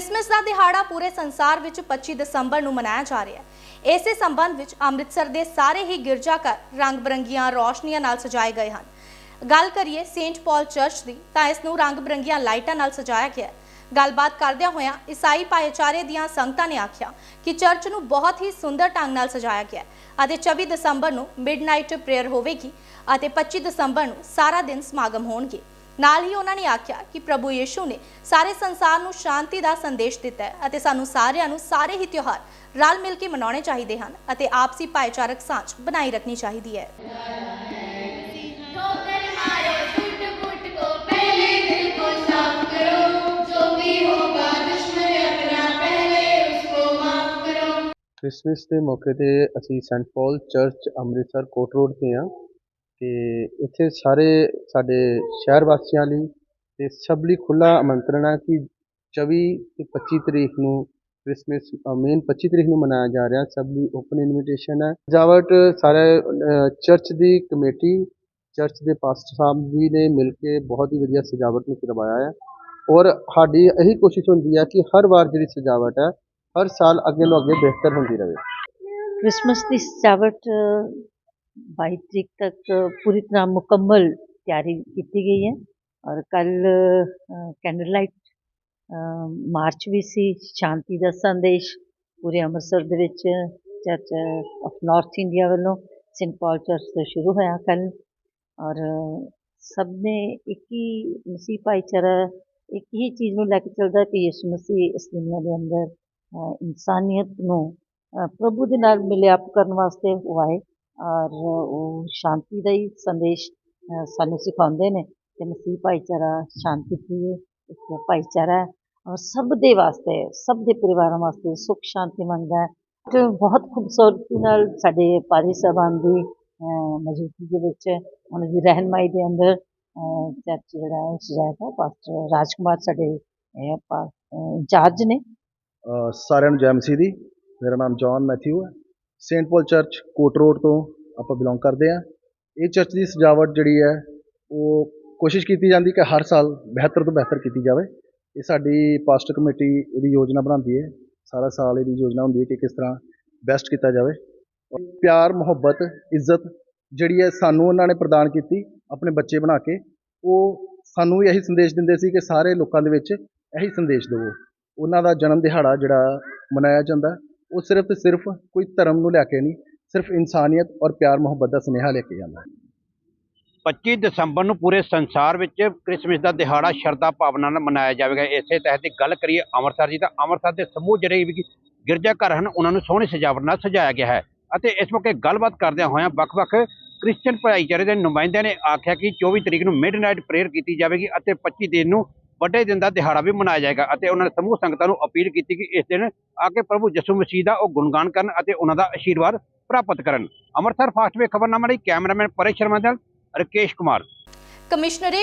Christmas ਦਾ ਦਿਹਾੜਾ ਪੂਰੇ ਸੰਸਾਰ ਵਿੱਚ 25 ਦਸੰਬਰ ਨੂੰ ਮਨਾਇਆ ਜਾ ਰਿਹਾ ਹੈ। ਇਸੇ ਸੰਬੰਧ ਵਿੱਚ ਅੰਮ੍ਰਿਤਸਰ ਦੇ ਸਾਰੇ ਹੀ ਗਿਰਜਾਘਰ ਰੰਗ-ਬਰੰਗੀਆਂ ਰੌਸ਼ਨੀਆਂ ਨਾਲ ਸਜਾਏ ਗਏ ਹਨ। ਗੱਲ ਕਰੀਏ ਸੇਂਟ ਪਾਲ ਚਰਚ ਦੀ, ਤਾਂ ਇਸ ਨੂੰ ਰੰਗ-ਬਰੰਗੀਆਂ ਲਾਈਟਾਂ ਨਾਲ ਸਜਾਇਆ ਗਿਆ ਹੈ। ਗੱਲਬਾਤ ਕਰਦਿਆਂ ਹੋਇਆਂ ਈਸਾਈ ਭਾਈਚਾਰੇ ਦੀਆਂ ਸੰਗਤਾਂ ਨੇ ਆਖਿਆ ਕਿ ਚਰਚ ਨੂੰ ਬਹੁਤ ਹੀ ਸੁੰਦਰ ਢੰਗ ਨਾਲ ਸਜਾਇਆ ਗਿਆ ਅਤੇ 24 ਦਸੰਬਰ ਨੂੰ ਮਿਡਨਾਈਟ ਪ੍ਰੇਅਰ ਹੋਵੇਗੀ ਅਤੇ 25 ਦਸੰਬਰ ਨੂੰ ਸਾਰਾ ਦਿਨ ਸਮਾਗਮ ਹੋਣਗੇ। ਨਾਲ ਹੀ ਉਹਨਾਂ ਨੇ ਆਖਿਆ ਕਿ ਪ੍ਰਭੂ ਯੀਸ਼ੂ ਨੇ ਸਾਰੇ ਸੰਸਾਰ ਨੂੰ ਸ਼ਾਂਤੀ ਦਾ ਸੰਦੇਸ਼ ਦਿੱਤਾ ਹੈ ਅਤੇ ਸਾਨੂੰ ਸਾਰਿਆਂ ਨੂੰ ਸਾਰੇ ਹੀ ਤਿਉਹਾਰ ਰਲ ਮਿਲ ਕੇ ਮਨਾਉਣੇ ਚਾਹੀਦੇ ਹਨ ਅਤੇ ਆਪਸੀ ਭਾਈਚਾਰਕ ਸਾਂਝ ਬਣਾਈ ਰੱਖਣੀ ਚਾਹੀਦੀ ਹੈ। ਕ੍ਰਿਸਮਸ ਦੇ ਮੌਕੇ ਤੇ ਅਸੀਂ saint Paul church Amritsar Kot road ਤੇ ਆ ਅਤੇ ਇੱਥੇ ਸਾਰੇ ਸਾਡੇ ਸ਼ਹਿਰ ਵਾਸੀਆਂ ਲਈ ਅਤੇ ਸਭ ਲਈ ਖੁੱਲ੍ਹਾ ਆਮੰਤਰਣ ਹੈ ਕਿ ਚੌਵੀ ਅਤੇ ਪੱਚੀ ਤਰੀਕ ਨੂੰ ਕ੍ਰਿਸਮਿਸ ਮੇਨ ਪੱਚੀ ਤਰੀਕ ਨੂੰ ਮਨਾਇਆ ਜਾ ਰਿਹਾ, ਸਭ ਲਈ ਓਪਨ ਇਨਵੀਟੇਸ਼ਨ ਹੈ ਸਜਾਵਟ ਸਾਰੇ ਚਰਚ ਦੀ ਕਮੇਟੀ, ਚਰਚ ਦੇ ਪਾਸਟਰ ਸਾਹਿਬ ਜੀ ਨੇ ਮਿਲ ਕੇ ਬਹੁਤ ਹੀ ਵਧੀਆ ਸਜਾਵਟ ਨੂੰ ਕਰਵਾਇਆ ਹੈ ਔਰ ਸਾਡੀ ਇਹੀ ਕੋਸ਼ਿਸ਼ ਹੁੰਦੀ ਹੈ ਕਿ ਹਰ ਵਾਰ ਜਿਹੜੀ ਸਜਾਵਟ ਹੈ ਹਰ ਸਾਲ ਅੱਗੇ ਨੂੰ ਅੱਗੇ ਬਿਹਤਰ ਹੁੰਦੀ ਰਹੇ। ਕ੍ਰਿਸਮਸ ਦੀ ਸਜਾਵਟ बाईस तरीक तक पूरी तरह मुकम्मल तैयारी की गई है और कल कैंडल लाइट ਮਾਰਚ ਵੀ ਸੀ ਸ਼ਾਂਤੀ ਦਾ ਸੰਦੇਸ਼ ਪੂਰੇ ਅੰਮ੍ਰਿਤਸਰ ਦੇ ਵਿੱਚ ਚਰਚ ਆਫ ਨਾਰਥ ਇੰਡੀਆ ਵੱਲੋਂ ਸੈਂਟ ਪਾਲ ਚਰਚ ਤੋਂ ਸ਼ੁਰੂ ਹੋਇਆ ਕੱਲ ਔਰ ਸਭ ਨੇ ਇੱਕ ਹੀ ਮਸੀਹ ਭਾਈਚਾਰਾ ਇੱਕ ਹੀ ਚੀਜ਼ ਨੂੰ ਲੈ ਕੇ ਚੱਲਦਾ ਕਿ ਯਿਸੂ ਮਸੀਹ ਇਸ ਦੁਨੀਆ ਦੇ ਅੰਦਰ ਅ, ਇਨਸਾਨੀਅਤ ਨੂੰ ਅ, ਪ੍ਰਭੂ ਦੇ ਨਾਲ ਮਿਲਿਆਪ ਕਰਨ ਵਾਸਤੇ ਉਹ ਆਏ ਔਰ ਉਹ ਸ਼ਾਂਤੀ ਦਾ ਹੀ ਸੰਦੇਸ਼ ਸਾਨੂੰ ਸਿਖਾਉਂਦੇ ਨੇ ਕਿ ਮਸੀਹ ਭਾਈਚਾਰਾ, ਸ਼ਾਂਤੀ ਪ੍ਰਿय ਇੱਕ ਭਾਈਚਾਰਾ ਔਰ ਸਭ ਦੇ ਵਾਸਤੇ, ਸਭ ਦੇ ਪਰਿਵਾਰਾਂ ਵਾਸਤੇ ਸੁੱਖ, ਸ਼ਾਂਤੀ ਮੰਗਦਾ ਹੈ। ਤੇ ਬਹੁਤ ਖੂਬਸੂਰਤੀ ਨਾਲ ਸਾਡੇ ਪਾਰੀ ਸਾਹਿਬਾਨ ਦੀ ਮੌਜੂਦਗੀ ਦੇ ਵਿੱਚ ਉਹਨਾਂ ਦੀ ਰਹਿਨਮਾਈ ਦੇ ਅੰਦਰ ਚਰਚ ਜਿਹੜਾ ਹੈ ਸਜਾਇਆ ਗਿਆ ਪਾਸਟਰ ਰਾਜਕੁਮਾਰ ਸਾਡੇ ਇੰਚਾਰਜ ਨੇ। ਸਾਰਿਆਂ ਨੂੰ ਜੈ ਮਸੀਹ ਦੀ। ਮੇਰਾ ਨਾਮ ਜੌਨ ਮੈਥਿਊ ਹੈ। Saint Paul church, Kot road ਤੋਂ ਆਪਾਂ ਬਿਲੋਂਗ ਕਰਦੇ ਹਾਂ। ਇਹ ਚਰਚ ਦੀ ਸਜਾਵਟ ਜਿਹੜੀ ਹੈ, ਉਹ ਕੋਸ਼ਿਸ਼ ਕੀਤੀ ਜਾਂਦੀ ਕਿ ਹਰ ਸਾਲ ਬਿਹਤਰ ਤੋਂ ਬਿਹਤਰ ਕੀਤੀ ਜਾਵੇ। ਇਹ ਸਾਡੀ ਪਾਸਟਰ ਕਮੇਟੀ ਇਹਦੀ ਯੋਜਨਾ ਬਣਾਉਂਦੀ ਹੈ। ਸਾਰਾ ਸਾਲ ਇਹਦੀ ਯੋਜਨਾ ਹੁੰਦੀ ਹੈ ਕਿ ਕਿਸ ਤਰ੍ਹਾਂ ਬੈਸਟ ਕੀਤਾ ਜਾਵੇ। ਪਿਆਰ, ਮੁਹੱਬਤ, ਇੱਜ਼ਤ ਜਿਹੜੀ ਹੈ ਸਾਨੂੰ ਉਹਨਾਂ ਨੇ ਪ੍ਰਦਾਨ ਕੀਤੀ ਆਪਣੇ ਬੱਚੇ ਬਣਾ ਕੇ, ਉਹ ਸਾਨੂੰ ਵੀ ਇਹੀ ਸੰਦੇਸ਼ ਦਿੰਦੇ ਸੀ ਕਿ ਸਾਰੇ ਲੋਕਾਂ ਦੇ ਵਿੱਚ ਇਹੀ ਸੰਦੇਸ਼ ਦਿਵੋ ਉਹਨਾਂ ਦਾ ਜਨਮ ਦਿਹਾੜਾ ਜਿਹੜਾ ਮਨਾਇਆ ਜਾਂਦਾ, ਉਹ ਸਿਰਫ ਤੇ ਸਿਰਫ ਕੋਈ ਧਰਮ ਨੂੰ ਲੈ ਕੇ ਨਹੀਂ ਸਿਰਫ ਇਨਸਾਨੀਅਤ ਔਰ ਪਿਆਰ, ਮੁਹੱਬਤ ਦਾ ਸੁਨੇਹਾ ਲੈ ਕੇ ਜਾਂਦਾ 25 ਦਸੰਬਰ ਨੂੰ ਪੂਰੇ ਸੰਸਾਰ ਵਿੱਚ ਕ੍ਰਿਸਮਸ ਦਾ ਦਿਹਾੜਾ ਸ਼ਰਧਾ ਭਾਵਨਾ ਨਾਲ ਮਨਾਇਆ ਜਾਵੇਗਾ। ਇਸੇ ਤਹਿਤ ਗੱਲ ਕਰੀਏ ਅੰਮ੍ਰਿਤਸਰ ਦੀ ਤਾਂ ਅੰਮ੍ਰਿਤਸਰ ਦੇ ਸਮੂਹ ਜਿਹੜੇ ਵੀ ਗਿਰਜਾ ਘਰ ਹਨ, ਉਹਨਾਂ ਨੂੰ ਸੋਹਣੀ ਸਜਾਵਟ ਨਾਲ ਸਜਾਇਆ ਗਿਆ ਹੈ। ਅਤੇ ਇਸ ਮੌਕੇ ਗੱਲਬਾਤ ਕਰਦਿਆਂ ਹੋਇਆਂ ਵੱਖ-ਵੱਖ ਕ੍ਰਿਸਚੀਅਨ ਭਾਈਚਾਰੇ ਦੇ ਨੁਮਾਇੰਦਿਆਂ ਨੇ ਆਖਿਆ ਕਿ 24 ਤਰੀਕ ਨੂੰ ਮਿਡਨਾਈਟ ਪ੍ਰੇਅਰ ਕੀਤੀ ਜਾਵੇਗੀ ਅਤੇ 25 ਦਿਨ ਨੂੰ ਵੱਡੇ ਦਿਨ ਦਾ ਦਿਹਾੜਾ ਵੀ ਮਨਾਇਆ ਜਾਏਗਾ। ਅਤੇ ਉਹਨਾਂ ਨੇ ਸਮੂਹ ਸੰਗਤਾਂ ਨੂੰ ਅਪੀਲ ਕੀਤੀ ਕਿ ਇਸ ਦਿਨ ਆ ਕੇ ਪ੍ਰਭੂ ਯਿਸੂ ਮਸੀਹ ਦਾ ਉਹ ਗੁਣਗਾਨ ਕਰਨ ਅਤੇ ਉਹਨਾਂ ਦਾ ਆਸ਼ੀਰਵਾਦ ਪ੍ਰਾਪਤ ਕਰਨ। ਅੰਮ੍ਰਿਤਸਰ ਫਾਸਟ ਵੇ ਖਬਰਨਾਮਾ ਲਈ ਕੈਮਰਾਮੈਨ ਪਰੇਸ਼ ਸ਼ਰਮਾ ਨਾਲ ਰਕੇਸ਼ ਕੁਮਾਰ। ਕਮਿਸ਼ਨਰੇਟ